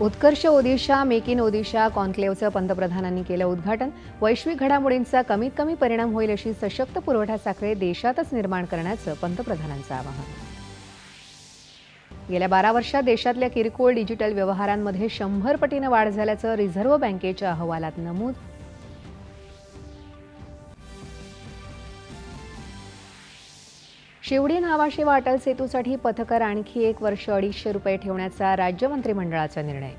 Utkarsh Odisha make in Odisha कॉन्क्लेव्हचं पंतप्रधानांनी केलं उद्घाटन. वैश्विक घडामोडींचा कमीत कमी परिणाम होईल अशी सशक्त पुरवठा साखळी देशातच निर्माण करण्याचं पंतप्रधानांचं आवाहन. गेल्या बारा वर्षात देशातल्या किरकोळ डिजिटल व्यवहारांमध्ये शंभर पटीनं वाढ झाल्याचं रिझर्व्ह बँकेच्या अहवालात नमूद शिवडी नावाशिवा अटल सेतूसाठी पथकर आणखी एक वर्ष अडीचशे रुपये ठेवण्याचा राज्य मंत्रिमंडळाचा निर्णय.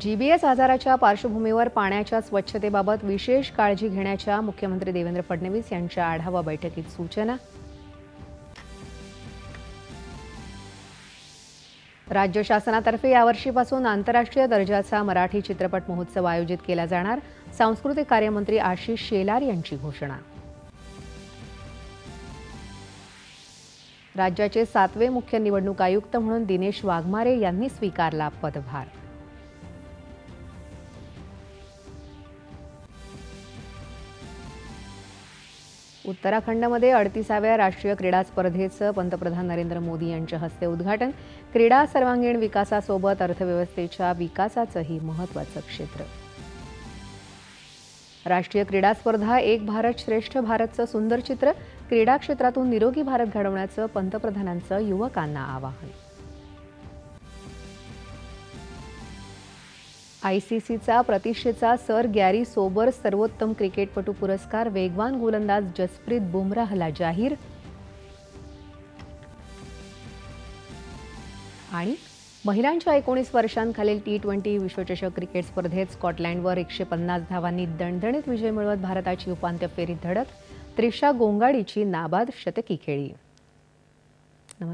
जीबीएस आजाराच्या पार्श्वभूमीवर पाण्याच्या स्वच्छतेबाबत विशेष काळजी घेण्याच्या मुख्यमंत्री देवेंद्र फडणवीस यांच्या आढावा बैठकीत सूचना राज्य शासनातर्फे यावर्षीपासून आंतरराष्ट्रीय दर्जाचा मराठी चित्रपट महोत्सव आयोजित केला जाणार. सांस्कृतिक कार्यमंत्री आशिष शेलार यांची घोषणा. राज्याचे सातवे मुख्य निवडणूक आयुक्त म्हणून दिनेश वाघमारे यांनी स्वीकारला पदभार. उत्तराखंडमध्ये अडतीसाव्या राष्ट्रीय क्रीडा स्पर्धेचं पंतप्रधान नरेंद्र मोदी यांच्या हस्ते उद्घाटन. क्रीडा सर्वांगीण विकासासोबत अर्थव्यवस्थेच्या विकासाचंही महत्त्वाचं क्षेत्र. राष्ट्रीय क्रीडा स्पर्धा एक भारत श्रेष्ठ भारतचं सुंदर चित्र. क्रीडा क्षेत्रातून निरोगी भारत घडवण्याचं पंतप्रधानांचं युवकांना आवाहन. आय सी सीचा प्रतिष्ठेचा सर गॅरी सोबर सर्वोत्तम क्रिकेटपटू पुरस्कार वेगवान गोलंदाज जसप्रीत बुमराहला जाहीर. आणि महिलांच्या एकोणीस वर्षांखालील टी ट्वेंटी विश्वचषक क्रिकेट स्पर्धेत स्कॉटलँडवर एकशे पन्नास धावांनी दणदणीत विजय मिळवत भारताची उपांत्य फेरीत धडक त्रिशा गोंगाडीची नाबाद शतकी खेळी.